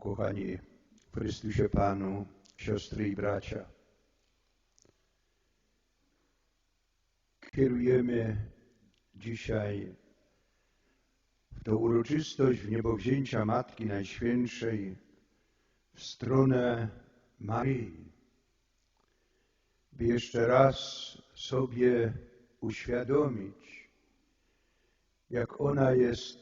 ukochani w Chrystusie Panu, siostry i bracia. Kierujemy dzisiaj w tą uroczystość w niebowzięcia Matki Najświętszej w stronę Maryi, by jeszcze raz sobie uświadomić, jak ona jest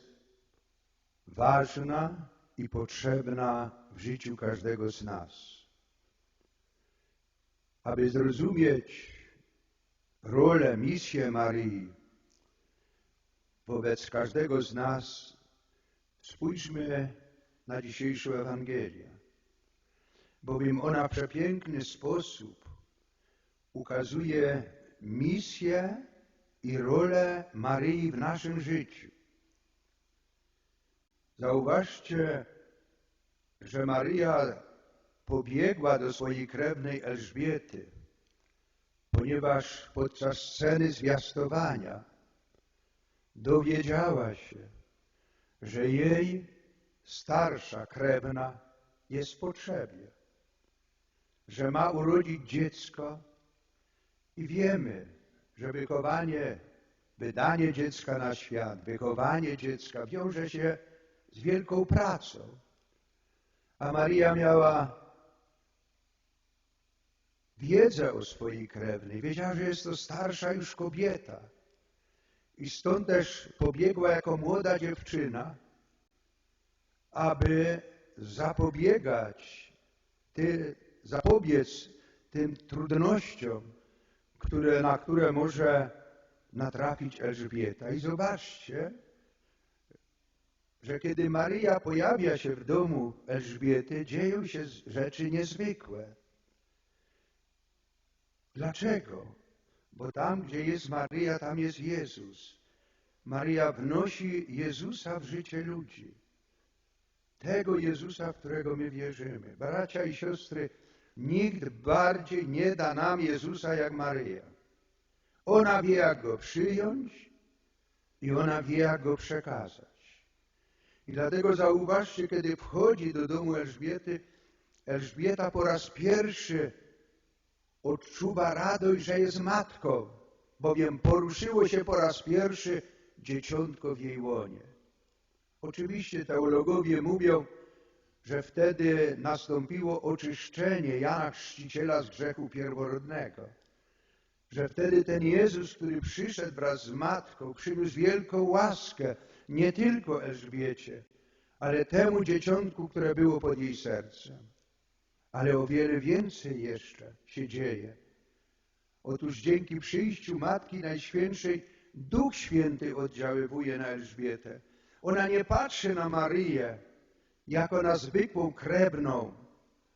ważna i potrzebna w życiu każdego z nas. Aby zrozumieć rolę, misję Maryi wobec każdego z nas, spójrzmy na dzisiejszą Ewangelię, bowiem ona w przepiękny sposób ukazuje misję i rolę Maryi w naszym życiu. Zauważcie, że Maryja pobiegła do swojej krewnej Elżbiety, ponieważ podczas sceny zwiastowania dowiedziała się, że jej starsza krewna jest w potrzebie, że ma urodzić dziecko i wiemy, że wychowanie, wydanie dziecka na świat, wychowanie dziecka wiąże się z wielką pracą. A Maria miała wiedzę o swojej krewnej. Wiedziała, że jest to starsza już kobieta. I stąd też pobiegła jako młoda dziewczyna, aby zapobiegać, ty, zapobiec tym trudnościom, które, na które może natrafić Elżbieta. I zobaczcie, że kiedy Maryja pojawia się w domu Elżbiety, dzieją się rzeczy niezwykłe. Dlaczego? Bo tam, gdzie jest Maryja, tam jest Jezus. Maryja wnosi Jezusa w życie ludzi. Tego Jezusa, w którego my wierzymy. Bracia i siostry, nikt bardziej nie da nam Jezusa jak Maryja. Ona wie, jak go przyjąć i ona wie, jak go przekazać. I dlatego zauważcie, kiedy wchodzi do domu Elżbiety, Elżbieta po raz pierwszy odczuwa radość, że jest matką, bowiem poruszyło się po raz pierwszy dzieciątko w jej łonie. Oczywiście teologowie mówią, że wtedy nastąpiło oczyszczenie Jana Chrzciciela z grzechu pierworodnego. Że wtedy ten Jezus, który przyszedł wraz z matką, przyniósł wielką łaskę nie tylko Elżbiecie, ale temu dzieciątku, które było pod jej sercem. Ale o wiele więcej jeszcze się dzieje. Otóż dzięki przyjściu Matki Najświętszej Duch Święty oddziaływuje na Elżbietę. Ona nie patrzy na Maryję jako na zwykłą krewną,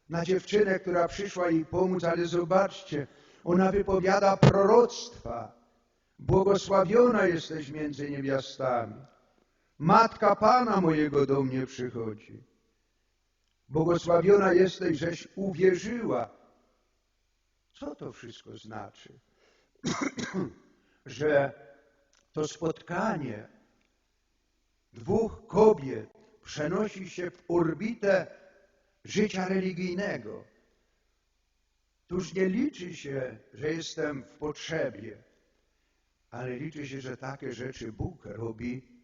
na dziewczynę, która przyszła jej pomóc, ale zobaczcie, ona wypowiada proroctwa. Błogosławiona jesteś między niewiastami. Matka Pana mojego do mnie przychodzi. Błogosławiona jesteś, żeś uwierzyła. Co to wszystko znaczy? Że to spotkanie dwóch kobiet przenosi się w orbitę życia religijnego. Tuż nie liczy się, że jestem w potrzebie, ale liczy się, że takie rzeczy Bóg robi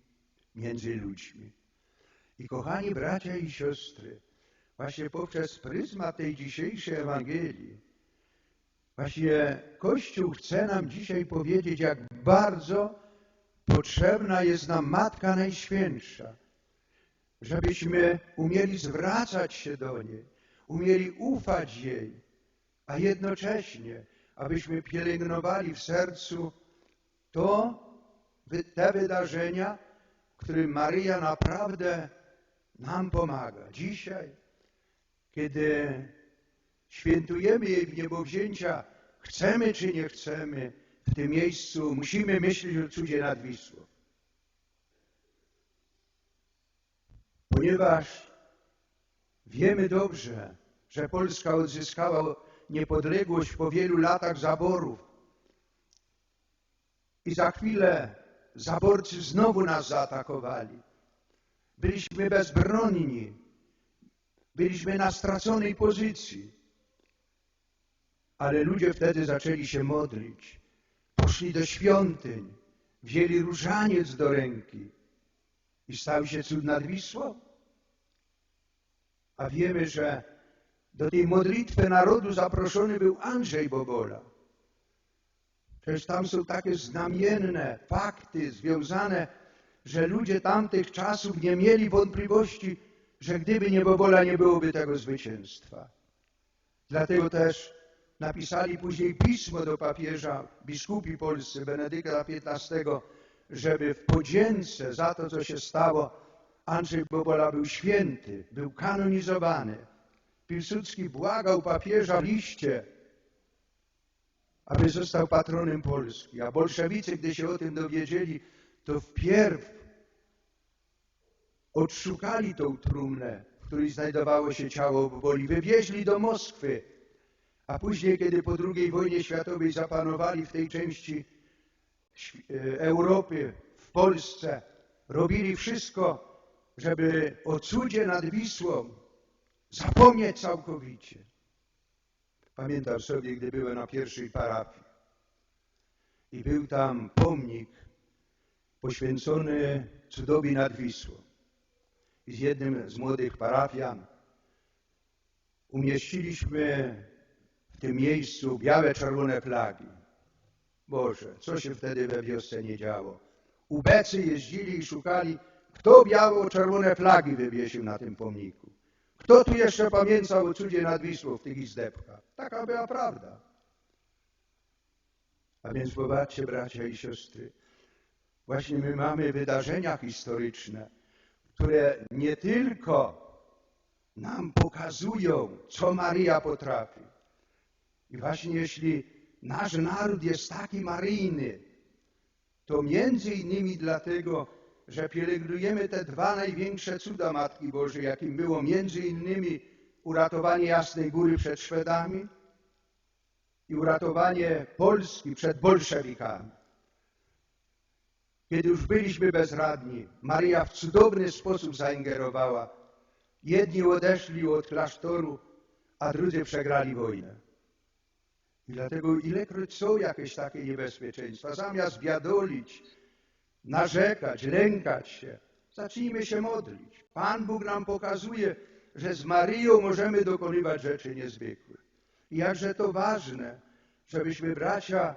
między ludźmi. I kochani bracia i siostry, właśnie poprzez pryzmat tej dzisiejszej Ewangelii, właśnie Kościół chce nam dzisiaj powiedzieć, jak bardzo potrzebna jest nam Matka Najświętsza, żebyśmy umieli zwracać się do niej, umieli ufać jej, a jednocześnie, abyśmy pielęgnowali w sercu to, te wydarzenia, którym Maryja naprawdę nam pomaga. Dzisiaj, kiedy świętujemy jej w niebowzięcia, chcemy czy nie chcemy, w tym miejscu musimy myśleć o cudzie nad Wisłą. Ponieważ wiemy dobrze, że Polska odzyskała niepodległość po wielu latach zaborów i za chwilę Zaborcy znowu nas zaatakowali. Byliśmy bezbronni. Byliśmy na straconej pozycji. Ale ludzie wtedy zaczęli się modlić. Poszli do świątyń, wzięli różaniec do ręki i stał się cud nad Wisłą. A wiemy, że do tej modlitwy narodu zaproszony był Andrzej Bobola. Przecież tam są takie znamienne fakty związane, że ludzie tamtych czasów nie mieli wątpliwości, że gdyby nie Bobola, nie byłoby tego zwycięstwa. Dlatego też napisali później pismo do papieża, biskupi polscy Benedykta XV, żeby w podzięce za to, co się stało, Andrzej Bobola był święty, był kanonizowany. Piłsudski błagał papieża liście, aby został patronem Polski. A bolszewicy, gdy się o tym dowiedzieli, to wpierw odszukali tą trumnę, w której znajdowało się ciało Boboli, wywieźli do Moskwy. A później, kiedy po II wojnie światowej zapanowali w tej części e, Europy, w Polsce, robili wszystko, żeby o cudzie nad Wisłą zapomnieć całkowicie. Pamiętam sobie, gdy byłem na pierwszej parafii i był tam pomnik poświęcony cudowi nad Wisłą. I z jednym z młodych parafian umieściliśmy w tym miejscu białe, czerwone flagi. Boże, co się wtedy we wiosce nie działo. Ubecy jeździli i szukali, kto biało-czerwone flagi wywiesił na tym pomniku. Kto tu jeszcze pamiętał o cudzie nad Wisłą w tych izdebkach? Taka była prawda. A więc popatrzcie, bracia i siostry, właśnie my mamy wydarzenia historyczne, które nie tylko nam pokazują, co Maria potrafi. I właśnie jeśli nasz naród jest taki maryjny, to między innymi dlatego, że pielęgnujemy te dwa największe cuda Matki Bożej, jakim było między innymi uratowanie Jasnej Góry przed Szwedami i uratowanie Polski przed bolszewikami. Kiedy już byliśmy bezradni, Maria w cudowny sposób zaingerowała. Jedni odeszli od klasztoru, a drudzy przegrali wojnę. I dlatego ilekroć są jakieś takie niebezpieczeństwa, zamiast biadolić, narzekać, lękać się. Zacznijmy się modlić. Pan Bóg nam pokazuje, że z Maryją możemy dokonywać rzeczy niezwykłe. I jakże to ważne, żebyśmy bracia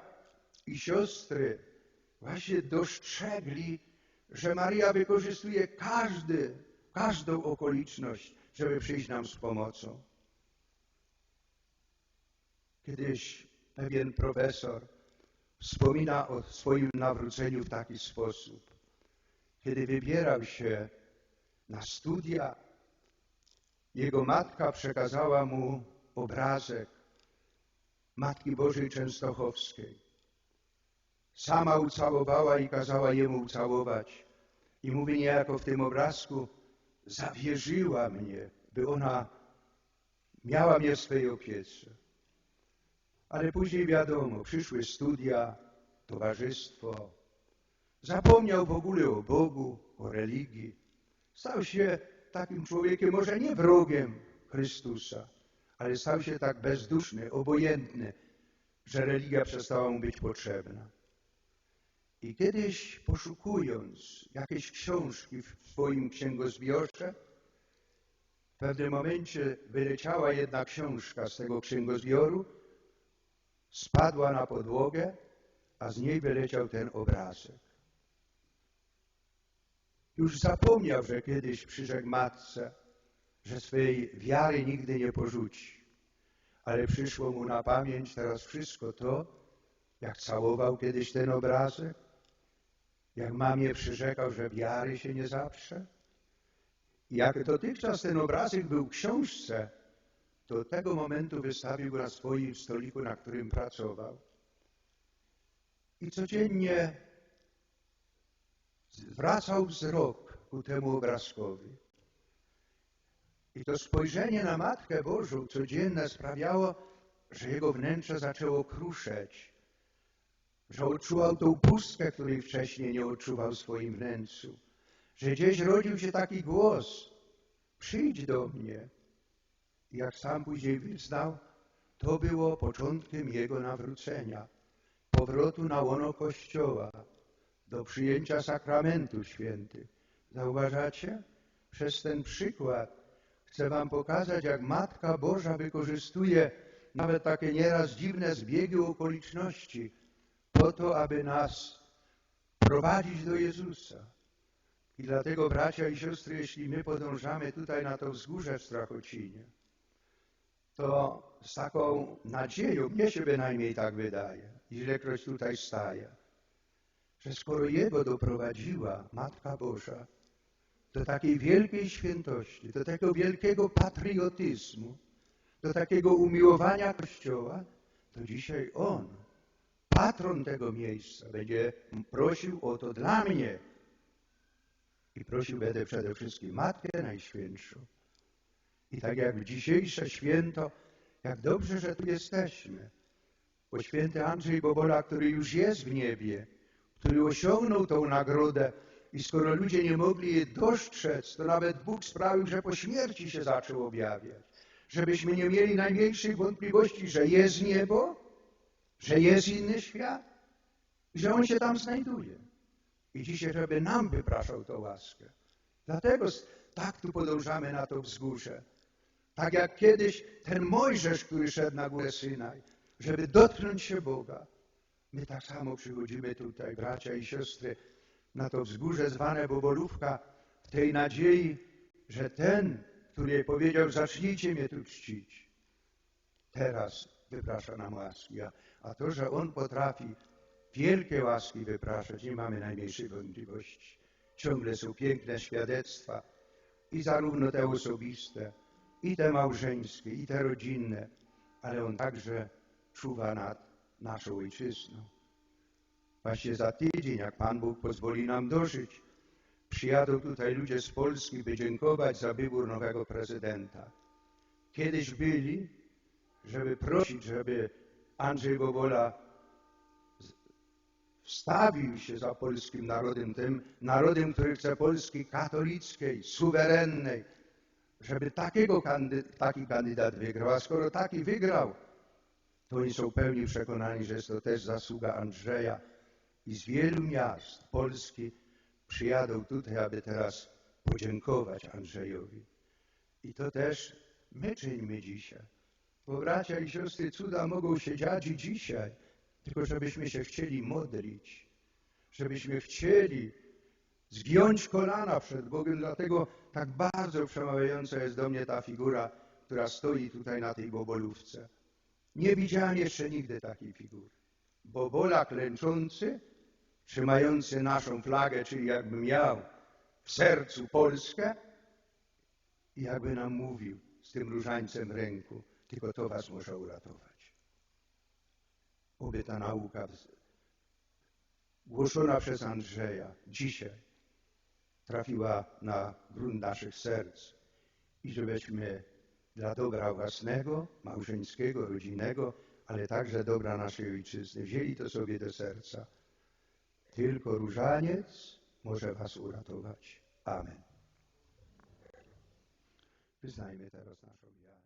i siostry właśnie dostrzegli, że Maria wykorzystuje każdy, każdą okoliczność, żeby przyjść nam z pomocą. Kiedyś pewien profesor wspomina o swoim nawróceniu w taki sposób. Kiedy wybierał się na studia, jego matka przekazała mu obrazek Matki Bożej Częstochowskiej. Sama ucałowała i kazała jemu ucałować. I mówi niejako w tym obrazku, zawierzyła mnie, by ona miała mnie w swej opiece. Ale później wiadomo, przyszły studia, towarzystwo. Zapomniał w ogóle o Bogu, o religii. Stał się takim człowiekiem, może nie wrogiem Chrystusa, ale stał się tak bezduszny, obojętny, że religia przestała mu być potrzebna. I kiedyś poszukując jakiejś książki w swoim księgozbiorze, w pewnym momencie wyleciała jedna książka z tego księgozbioru, spadła na podłogę, a z niej wyleciał ten obrazek. Już zapomniał, że kiedyś przyrzekł matce, że swej wiary nigdy nie porzuci. Ale przyszło mu na pamięć teraz wszystko to, jak całował kiedyś ten obrazek, jak mamie przyrzekał, że wiary się nie zaprze. Jak dotychczas ten obrazek był w książce, to tego momentu wystawił na swoim stoliku, na którym pracował. I codziennie zwracał wzrok ku temu obrazkowi. I to spojrzenie na Matkę Bożą codzienne sprawiało, że jego wnętrze zaczęło kruszeć, że odczuwał tą pustkę, której wcześniej nie odczuwał w swoim wnętrzu, że gdzieś rodził się taki głos, przyjdź do mnie, Jak sam później wyznał, to było początkiem jego nawrócenia, powrotu na łono Kościoła, do przyjęcia sakramentu świętych. Zauważacie? Przez ten przykład chcę wam pokazać, jak Matka Boża wykorzystuje nawet takie nieraz dziwne zbiegi okoliczności po to, aby nas prowadzić do Jezusa. I dlatego, bracia i siostry, jeśli my podążamy tutaj na to wzgórze w Strachocinie, to z taką nadzieją, mnie się bynajmniej tak wydaje, ilekroć tutaj staje, że skoro Jego doprowadziła Matka Boża do takiej wielkiej świętości, do takiego wielkiego patriotyzmu, do takiego umiłowania Kościoła, to dzisiaj On, patron tego miejsca, będzie prosił o to dla mnie. I prosił będę przede wszystkim Matkę Najświętszą. I tak jak dzisiejsze święto, jak dobrze, że tu jesteśmy. Bo święty Andrzej Bobola, który już jest w niebie, który osiągnął tą nagrodę i skoro ludzie nie mogli jej dostrzec, to nawet Bóg sprawił, że po śmierci się zaczął objawiać. Żebyśmy nie mieli najmniejszych wątpliwości, że jest niebo, że jest inny świat, że On się tam znajduje. I dzisiaj, żeby nam wypraszał tę łaskę. Dlatego tak tu podążamy na to wzgórze. Tak jak kiedyś ten Mojżesz, który szedł na górę Synaj, żeby dotknąć się Boga. My tak samo przychodzimy tutaj, bracia i siostry, na to wzgórze zwane Bobolówka, w tej nadziei, że ten, który powiedział, zacznijcie mnie tu czcić, teraz wyprasza nam łaski. A, a to, że On potrafi wielkie łaski wypraszać, nie mamy najmniejszej wątpliwości. Ciągle są piękne świadectwa i zarówno te osobiste, i te małżeńskie, i te rodzinne, ale On także czuwa nad naszą ojczyzną. Właśnie za tydzień, jak Pan Bóg pozwoli nam dożyć, przyjadą tutaj ludzie z Polski, by dziękować za wybór nowego prezydenta. Kiedyś byli, żeby prosić, żeby Andrzej Bobola wstawił się za polskim narodem, tym narodem, który chce Polski katolickiej, suwerennej, żeby takiego taki kandydat wygrał. A skoro taki wygrał, to oni są pełni przekonani, że jest to też zasługa Andrzeja. I z wielu miast Polski przyjadą tutaj, aby teraz podziękować Andrzejowi. I to też my czyńmy dzisiaj. Bo bracia i siostry, cuda mogą się dziać i dzisiaj, tylko żebyśmy się chcieli modlić, żebyśmy chcieli zgiąć kolana przed Bogiem. Dlatego tak bardzo przemawiająca jest do mnie ta figura, która stoi tutaj na tej bobolówce. Nie widziałem jeszcze nigdy takiej figury. Bobola klęczący, trzymający naszą flagę, czyli jakby miał w sercu Polskę i jakby nam mówił z tym różańcem w ręku, tylko to was może uratować. Oby ta nauka głoszona przez Andrzeja dzisiaj trafiła na grunt naszych serc i żebyśmy dla dobra własnego, małżeńskiego, rodzinnego, ale także dobra naszej ojczyzny wzięli to sobie do serca. Tylko różaniec może was uratować. Amen. Wyznajmy teraz naszą wiarę.